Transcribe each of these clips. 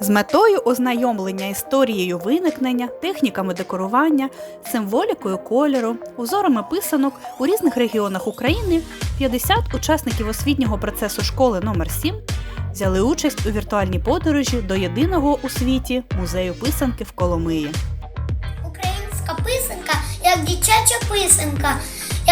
З метою ознайомлення історією виникнення, техніками декорування, символікою кольору, узорами писанок у різних регіонах України 50 учасників освітнього процесу школи номер 7 взяли участь у віртуальній подорожі до єдиного у світі музею писанки в Коломиї. Українська писанка як дитяча писанка,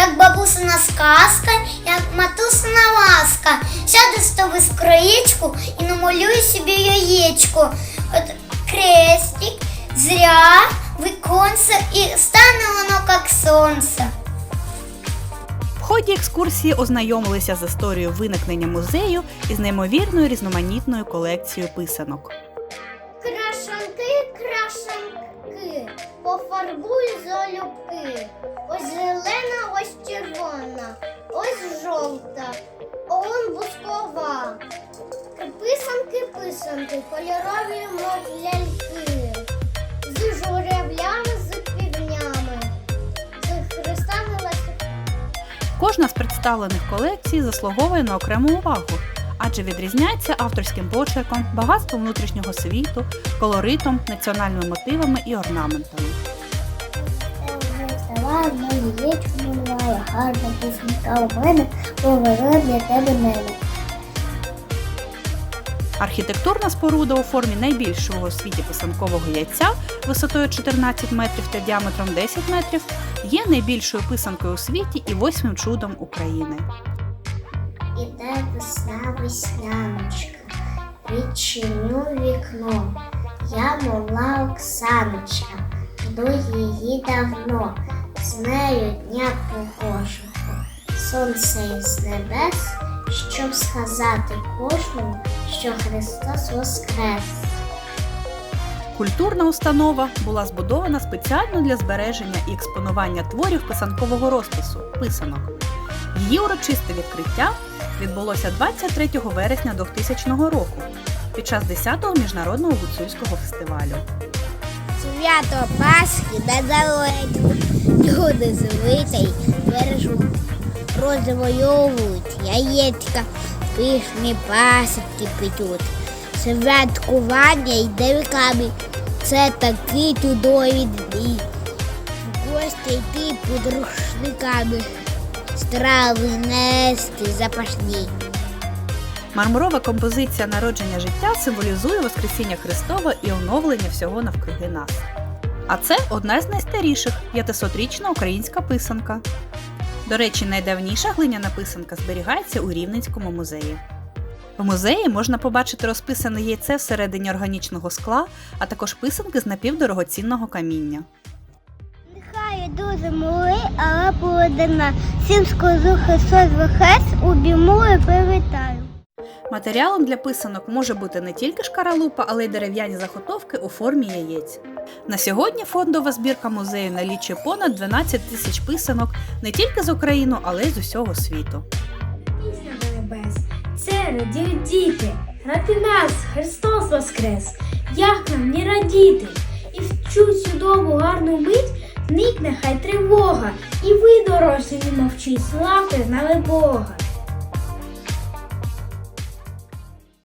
як бабусина сказка, як матусина ласка. Сяду тобі з краєчку і намалюю собі яєчко. От крестик, зря, віконце і стане воно як сонце. В ході екскурсії ознайомилися з історією виникнення музею і з неймовірною різноманітною колекцією писанок. Пофарбуй залюбки. Ось зелена, ось червона, ось жовта, он бускова. Писанки, писанки, кольорові мов ляльки. З журавлями, з півнями, з хрестами ласки. Кожна з представлених колекцій заслуговує на окрему увагу, адже відрізняється авторським почерком, багатством внутрішнього світу, колоритом, національними мотивами і орнаментами. На яєчко малювала, гарна писанка у мене, поверла для тебе мене. Архітектурна споруда у формі найбільшого у світі писанкового яйця висотою 14 метрів та діаметром 10 метрів є найбільшою писанкою у світі і восьмим чудом України. Іде весна весняночка, відчиню вікно. Я мала Оксаночка, жду її давно, з нею дня погожого, сонце із небес, щоб сказати кожному, що Христос воскрес. Культурна установа була збудована спеціально для збереження і експонування творів писанкового розпису писанок. Її урочисте відкриття відбулося 23 вересня 2000 року під час 10-го міжнародного гуцульського фестивалю. Свято Пасхи недалеко. Люди звитий бережуть, розвойовують яєчка, пишні пасики печуть. Святкування йде віками. Це такий чудовий дні. Гості йти під рушниками. Страви нести запашні. Мармурова композиція народження життя символізує Воскресіння Христова і оновлення всього навкруги нас. А це одна з найстаріших 500-річна українська писанка. До речі, найдавніша глиняна писанка зберігається у Рівненському музеї. В музеї можна побачити розписане яйце всередині органічного скла, а також писанки з напівдорогоцінного каміння. Нехай дуже малий, але полудина. Всім скажу Христос Вихес, обійму і привітаю. Матеріалом для писанок може бути не тільки шкаралупа, але й дерев'яні заготовки у формі яєць. На сьогодні фондова збірка музею налічує понад 12 тисяч писанок не тільки з України, але й з усього світу. Пісня до небес, це радіють діти. Ради нас Христос Воскрес! Як нам не радіти? І в цю чудову гарну мить зникне хай тривога, і ви, дорослі, мовчіть, славте з нами Бога.